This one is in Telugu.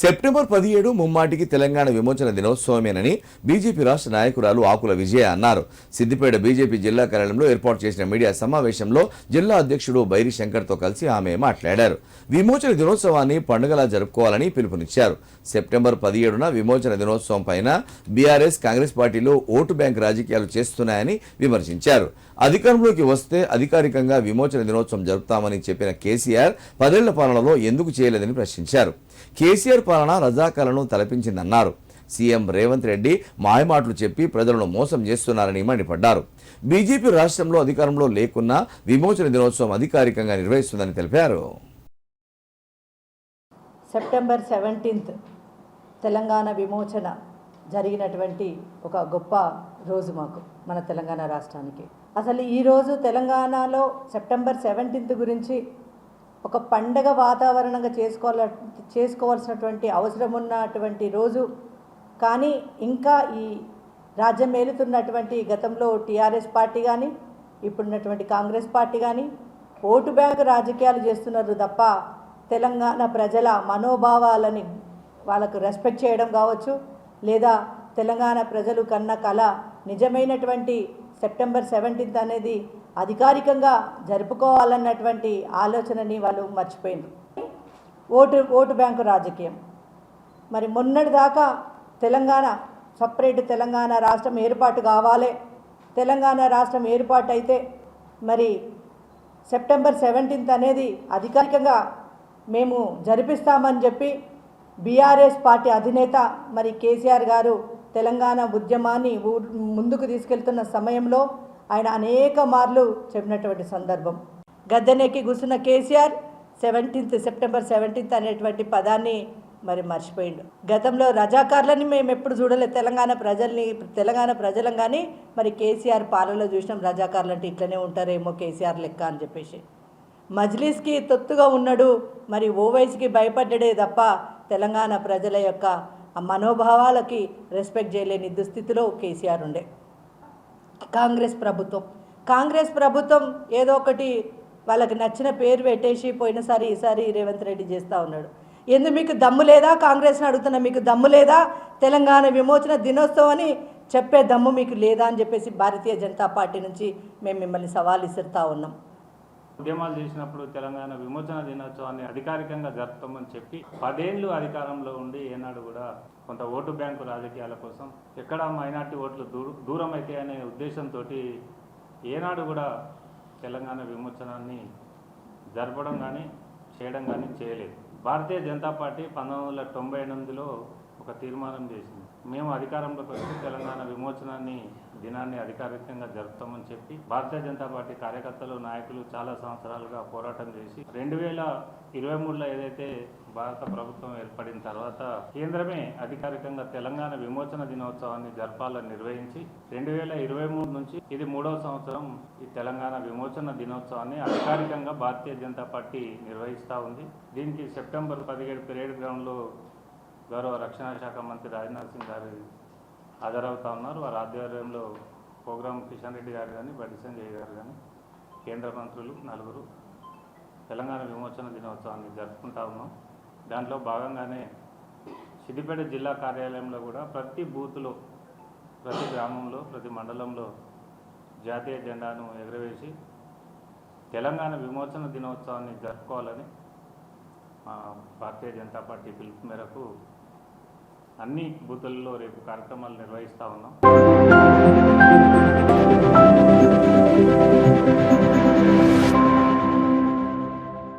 సెప్టెంబర్ పదిహేడు ముమ్మాటికి తెలంగాణ విమోచన దినోత్సవమేనని బీజేపీ రాష్ట్ర నాయకురాలు ఆకుల విజయ అన్నారు. సిద్దిపేట బీజేపీ జిల్లా కార్యాలయంలో ఏర్పాటు చేసిన మీడియా సమావేశంలో జిల్లా అధ్యక్షుడు బైరి శంకర్తో కలిసి ఆమె మాట్లాడారు. విమోచన దినోత్సవాన్ని పండుగలా జరుపుకోవాలని పిలుపునిచ్చారు. సెప్టెంబర్ పదిహేడున విమోచన దినోత్సవం పైన బీఆర్ఎస్ కాంగ్రెస్ పార్టీలు ఓటు బ్యాంక్ రాజకీయాలు చేస్తున్నాయని విమర్శించారు. అధికారంలోకి వస్తే అధికారికంగా విమోచన దినోత్సవం జరుపుతామని చెప్పిన కేసీఆర్ పదేళ్ళ పాలనలో ఎందుకు చేయలేదని ప్రశ్నించారు. కేసీఆర్ పాలన రజాకాలను తలపించిందన్నారు. సీఎం రేవంత్ రెడ్డి మాయమాటలు చెప్పి ప్రజలను మోసం చేస్తున్నారని మండిపడ్డారు. బీజేపీ రాష్ట్రంలో అధికారంలో లేకున్నా విమోచన దినోత్సవం అధికారికంగా నిర్వహిస్తుందని తెలిపారు. సెప్టెంబర్ సెవెంటీన్త్ తెలంగాణ విమోచన జరిగినటువంటి ఒక గొప్ప రోజు మాకు మన తెలంగాణ రాష్ట్రానికి. అసలు ఈరోజు తెలంగాణలో సెప్టెంబర్ సెవెంటీన్త్ గురించి ఒక పండగ వాతావరణంగా చేసుకోవాల చేసుకోవాల్సినటువంటి అవసరం ఉన్నటువంటి రోజు. కానీ ఇంకా ఈ రాజ్యం ఏలుతున్నటువంటి గతంలో టీఆర్ఎస్ పార్టీ కానీ ఇప్పుడున్నటువంటి కాంగ్రెస్ పార్టీ కానీ ఓటు బ్యాంకు రాజకీయాలు చేస్తున్నారు తప్ప తెలంగాణ ప్రజల మనోభావాలని వాళ్ళకు రెస్పెక్ట్ చేయడం కావచ్చు లేదా తెలంగాణ ప్రజలు కన్న కళ నిజమైనటువంటి సెప్టెంబర్ సెవెంటీన్త్ అనేది అధికారికంగా జరుపుకోవాలన్నటువంటి ఆలోచనని వాళ్ళు మర్చిపోయింది ఓటు ఓటు బ్యాంకు రాజకీయం. మరి మొన్నటి దాకా తెలంగాణ సపరేట్ తెలంగాణ రాష్ట్రం ఏర్పాటు కావాలి. తెలంగాణ రాష్ట్రం ఏర్పాటు అయితే మరి సెప్టెంబర్ సెవెంటీన్త్ అనేది అధికారికంగా మేము జరిపిస్తామని చెప్పి బీఆర్ఎస్ పార్టీ అధినేత మరి కేసీఆర్ గారు తెలంగాణ ఉద్యమాన్ని ముందుకు తీసుకెళ్తున్న సమయంలో ఆయన అనేక మార్లు చెప్పినటువంటి సందర్భం. గద్దెనెక్కి కూర్చున్న కేసీఆర్ సెవెంటీన్త్ సెప్టెంబర్ సెవెంటీన్త్ అనేటువంటి పదాన్ని మరి మర్చిపోయిండు. గతంలో రజాకారులని మేము ఎప్పుడు చూడలేదు. తెలంగాణ ప్రజల్ని తెలంగాణ ప్రజలం కానీ మరి కేసీఆర్ పాలనలో చూసినాం. రజాకారులు అంటే ఇట్లనే ఉంటారేమో కేసీఆర్ లెక్క అని చెప్పేసి. మజ్లిస్కి తొత్తుగా ఉన్నాడు. మరి ఓవైసీకి భయపడ్డడే తప్ప తెలంగాణ ప్రజల యొక్క ఆ మనోభావాలకి రెస్పెక్ట్ చేయలేని దుస్థితిలో కేసీఆర్ ఉండే. కాంగ్రెస్ ప్రభుత్వం. కాంగ్రెస్ ప్రభుత్వం ఏదో ఒకటి వాళ్ళకి నచ్చిన పేరు పెట్టేసి పోయినసారి ఈసారి రేవంత్ రెడ్డి చేస్తూ ఉన్నాడు. ఎందుకు మీకు దమ్ము లేదా? కాంగ్రెస్ని అడుగుతున్నా మీకు దమ్ము లేదా? తెలంగాణ విమోచన దినోత్సవం అని చెప్పే దమ్ము మీకు లేదా అని చెప్పేసి భారతీయ జనతా పార్టీ నుంచి మేము మిమ్మల్ని సవాల్ ఇసురుతా ఉన్నాం. ఉద్యమాలు చేసినప్పుడు తెలంగాణ విమోచన దినోత్సవాన్ని అధికారికంగా జరుపుతామని చెప్పి పదేళ్ళు అధికారంలో ఉండి ఏనాడు కూడా కొంత ఓటు బ్యాంకు రాజకీయాల కోసం ఎక్కడ మైనార్టీ ఓట్లు దూర దూరం అయితే అనే ఉద్దేశంతో ఏనాడు కూడా తెలంగాణ విమోచనాన్ని జరపడం కానీ చేయడం కానీ చేయలేదు. భారతీయ జనతా పార్టీ పంతొమ్మిది వందల తొంభై ఎనిమిదిలో ఒక తీర్మానం చేసింది. మేము అధికారంలోకి వచ్చి తెలంగాణ విమోచనాన్ని దినాన్ని అధికారికంగా జరుపుతామని చెప్పి భారతీయ జనతా పార్టీ కార్యకర్తలు నాయకులు చాలా సంవత్సరాలుగా పోరాటం చేసి రెండు వేల ఇరవై మూడులో ఏదైతే భారత ప్రభుత్వం ఏర్పడిన తర్వాత కేంద్రమే అధికారికంగా తెలంగాణ విమోచన దినోత్సవాన్ని జరపాలని నిర్వహించి రెండు వేల ఇరవై మూడు నుంచి ఇది మూడవ సంవత్సరం ఈ తెలంగాణ విమోచన దినోత్సవాన్ని అధికారికంగా భారతీయ జనతా పార్టీ నిర్వహిస్తూ ఉంది. దీనికి సెప్టెంబర్ పదిహేడు పెరేడ్ గ్రౌండ్లో గౌరవ రక్షణ శాఖ మంత్రి రాజ్నాథ్ సింగ్ గారు హాజరవుతా ఉన్నారు. వారి ఆధ్వర్యంలో ప్రోగ్రాం కిషన్ రెడ్డి గారు కానీ బండి సంజయ్ గారు కానీ కేంద్ర మంత్రులు నలుగురు తెలంగాణ విమోచన దినోత్సవాన్ని జరుపుకుంటా ఉన్నాం. దాంట్లో భాగంగానే సిద్దిపేట జిల్లా కార్యాలయంలో కూడా ప్రతి బూత్లో ప్రతి గ్రామంలో ప్రతి మండలంలో జాతీయ జెండాను ఎగరవేసి తెలంగాణ విమోచన దినోత్సవాన్ని జరుపుకోవాలని మా భారతీయ జనతా పార్టీ పిలుపు మేరకు అన్ని బూతుల్లో రేపు కార్యక్రమాలు నిర్వహిస్తూ ఉన్నాం.